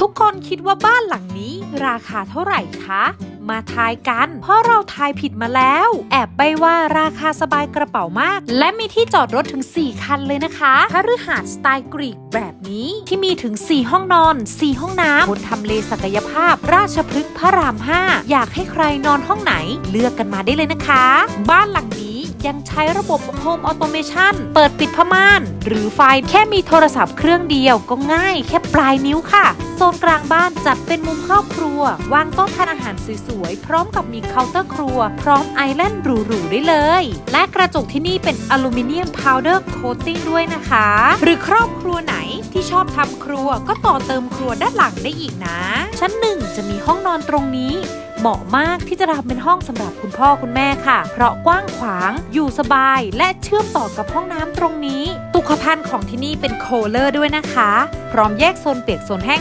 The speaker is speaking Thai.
ทุกคนคิดว่าบ้านหลังนี้ราคาเท่าไหร่คะ มาทายกัน เพราะเราทายผิดมาแล้ว แอบไปว่าราคาสบายกระเป๋ามาก และมีที่จอดรถถึง 4 คันเลยนะคะคฤหาสน์สไตล์กรีกแบบนี้ที่มีถึง 4 ห้องนอน 4 ห้องน้ำบนทำเลศักยภาพ ราชพฤกษ์พระราม 5 อยากให้ใครนอนห้องไหน เลือกกันมาได้เลยนะคะ บ้านหลังนี้ ยังใช้ระบบ Home Automation เปิดปิดผ้าม่าน หรือไฟแค่มีโทรศัพท์เครื่องเดียวก็ง่ายแค่ปลายนิ้วค่ะ โซนกลางบ้านจัดเป็นมุมครอบครัว วางโต๊ะทานอาหารสวยๆ พร้อมกับมีเคาน์เตอร์ครัว พร้อมไอแลนด์หรูๆได้เลย และกระจกที่นี่เป็นอลูมิเนียมพาวเดอร์โคตติ้งด้วยนะคะ หรือครอบครัวไหนที่ชอบทำครัวก็ต่อเติมครัวด้านหลังได้อีกนะ ชั้นหนึ่งจะมีห้องนอนตรงนี้ เหมาะมากที่จะทำเป็นห้องสำหรับคุณพ่อคุณแม่ค่ะ เพราะกว้างขวาง อยู่สบาย และเชื่อมต่อกับห้องน้ำตรงนี้ ตุกภัณฑ์ของที่นี่เป็นโคลเลอร์ด้วยนะคะ พร้อมแยกโซนเปียกโซนแห้ง